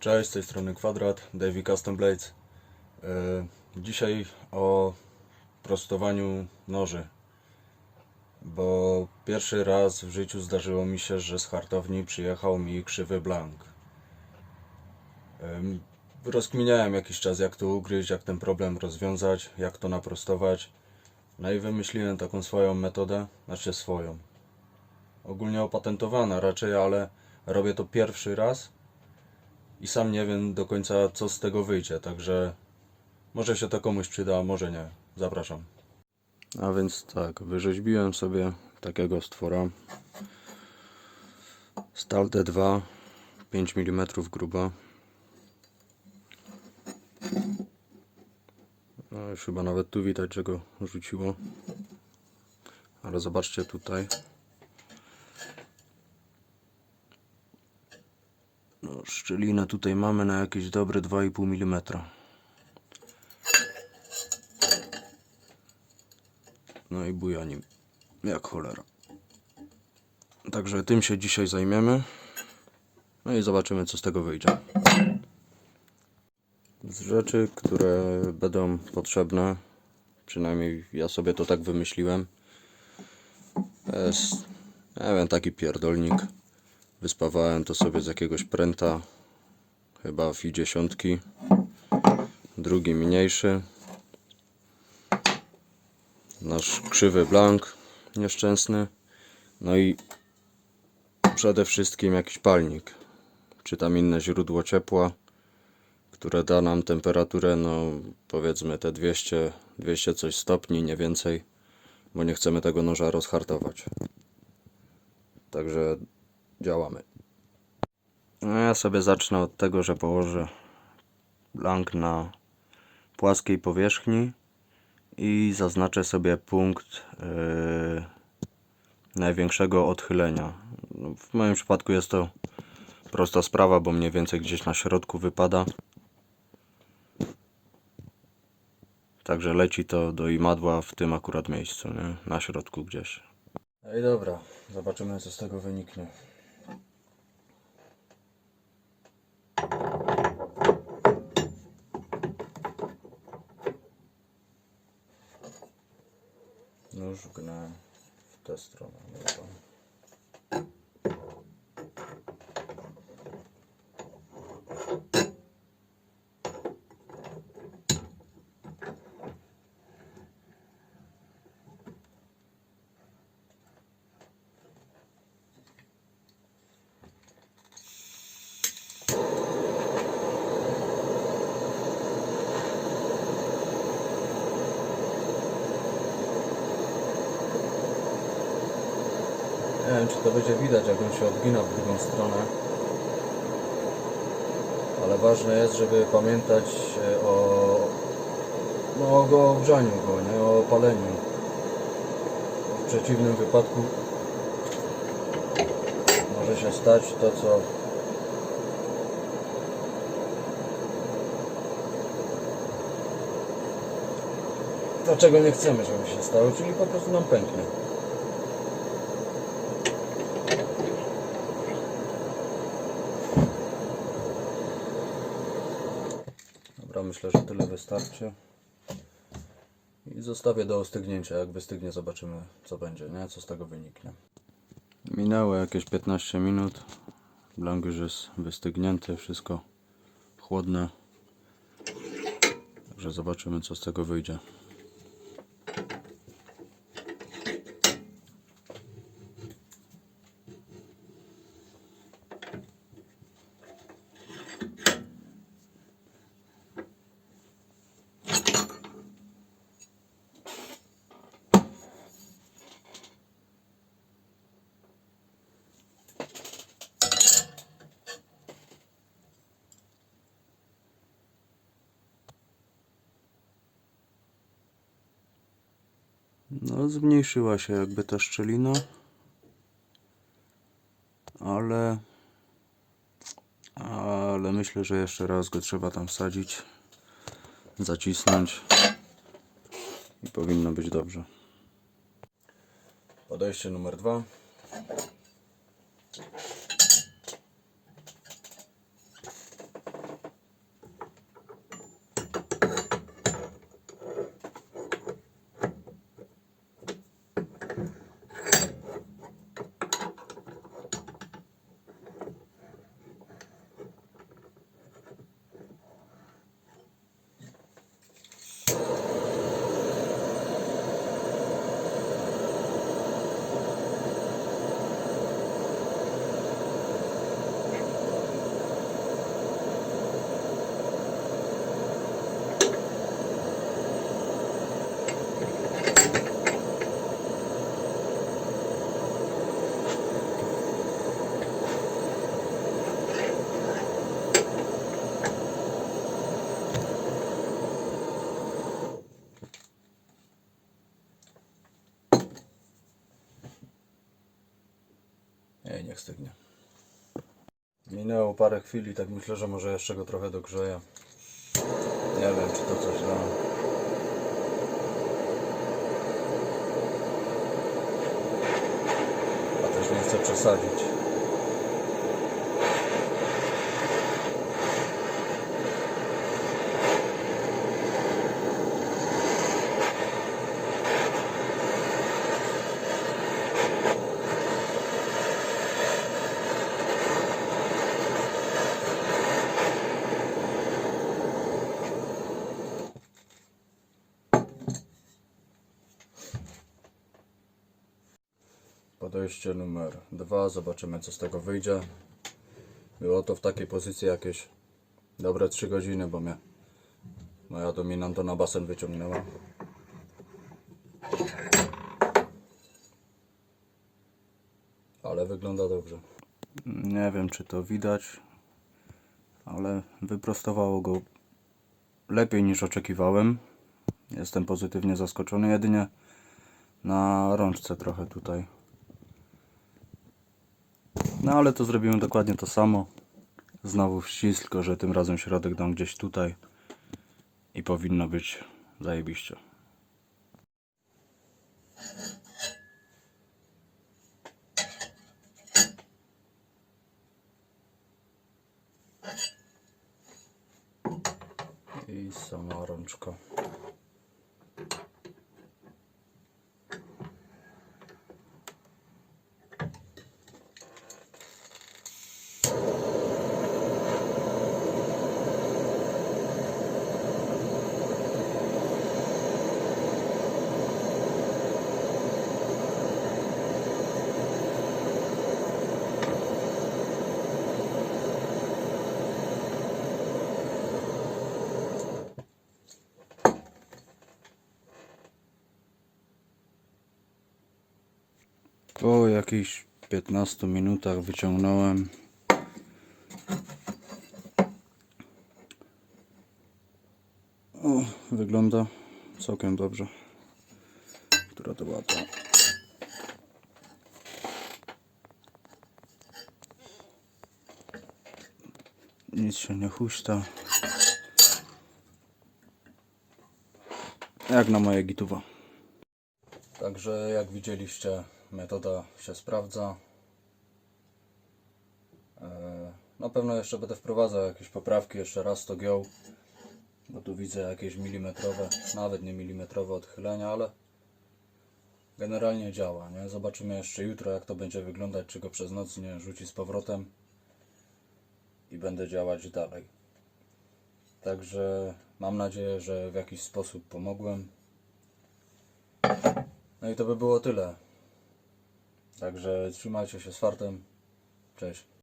Cześć, z tej strony Kwadrat, Davey Custom Blades. E, Dzisiaj o prostowaniu noży, bo pierwszy raz w życiu zdarzyło mi się, że z hartowni przyjechał mi krzywy blank. Em, Rozkminiałem jakiś czas, jak to ugryźć, jak ten problem rozwiązać, jak to naprostować. No i wymyśliłem taką swoją metodę, znaczy swoją. Ogólnie opatentowana raczej, ale robię to pierwszy raz i sam nie wiem do końca co z tego wyjdzie, także może się to komuś przyda, a może nie. Zapraszam. A więc tak, wyrzeźbiłem sobie takiego stwora. Stal D2, 5 mm gruba. No już chyba nawet tu widać, że go rzuciło. Ale zobaczcie tutaj. No, szczelinę tutaj mamy na jakieś dobre 2,5 mm. No i buja nim jak cholera. Także tym się dzisiaj zajmiemy. No i zobaczymy co z tego wyjdzie. Z rzeczy, które będą potrzebne, przynajmniej ja sobie to tak wymyśliłem, jest, nie wiem, taki pierdolnik. Wyspawałem to sobie z jakiegoś pręta, chyba w i dziesiątki. Drugi mniejszy. Nasz krzywy blank nieszczęsny. No i przede wszystkim jakiś palnik, czy tam inne źródło ciepła, które da nam temperaturę, no powiedzmy te 200, 200 coś stopni, nie więcej, bo nie chcemy tego noża rozhartować. Także działamy. No ja sobie zacznę od tego, że położę blank na płaskiej powierzchni i zaznaczę sobie punkt yy, największego odchylenia. W moim przypadku jest to prosta sprawa, bo mniej więcej gdzieś na środku wypada. Także leci to do imadła w tym akurat miejscu, nie? na środku gdzieś. No i dobra, zobaczymy co z tego wyniknie. нужна фотострона. Nie wiem, czy to będzie widać, jak on się odgina w drugą stronę. Ale ważne jest, żeby pamiętać e, o, no, o ogrzaniu go, nie o opaleniu. W przeciwnym wypadku może się stać to, co to, czego nie chcemy, żeby się stało, czyli po prostu nam pęknie. Myślę, że tyle wystarczy. I zostawię do ostygnięcia. Jak wystygnie, zobaczymy, co będzie, nie? Co z tego wyniknie. Minęło jakieś 15 minut. Blank już jest wystygnięty, wszystko chłodne. Także zobaczymy, co z tego wyjdzie. No, zmniejszyła się jakby ta szczelina. Ale... Ale myślę, że jeszcze raz go trzeba tam wsadzić. Zacisnąć. I powinno być dobrze. Podejście numer dwa. Niech stygnie. Minęło parę chwil i tak myślę, że może jeszcze go trochę dogrzeję. Nie wiem, czy to coś da. A też nie chcę przesadzić. Podejście numer dwa. Zobaczymy, co z tego wyjdzie. Było to w takiej pozycji jakieś dobre 3 godziny, bo mnie moja dominanta na basen wyciągnęła. Ale wygląda dobrze. Nie wiem, czy to widać, ale wyprostowało go lepiej niż oczekiwałem. Jestem pozytywnie zaskoczony. Jedynie na rączce trochę tutaj. No ale to zrobimy dokładnie to samo. Znowu ścisk, tylko że tym razem środek dam gdzieś tutaj i powinno być zajebiście. I sama rączka. Po jakichś 15 minutach wyciągnąłem. O, wygląda całkiem dobrze. Która to była ta? Nic się nie huśta. Jak na moje gituwa. Także jak widzieliście, metoda się sprawdza. E, Na pewno jeszcze będę wprowadzał jakieś poprawki, jeszcze raz to giął, bo tu widzę jakieś milimetrowe, nawet nie milimetrowe odchylenia, ale generalnie działa. Nie? Zobaczymy jeszcze jutro, jak to będzie wyglądać, czy go przez noc nie rzuci z powrotem i będę działać dalej. Także mam nadzieję, że w jakiś sposób pomogłem. No i to by było tyle. Także trzymajcie się z fartem. Cześć.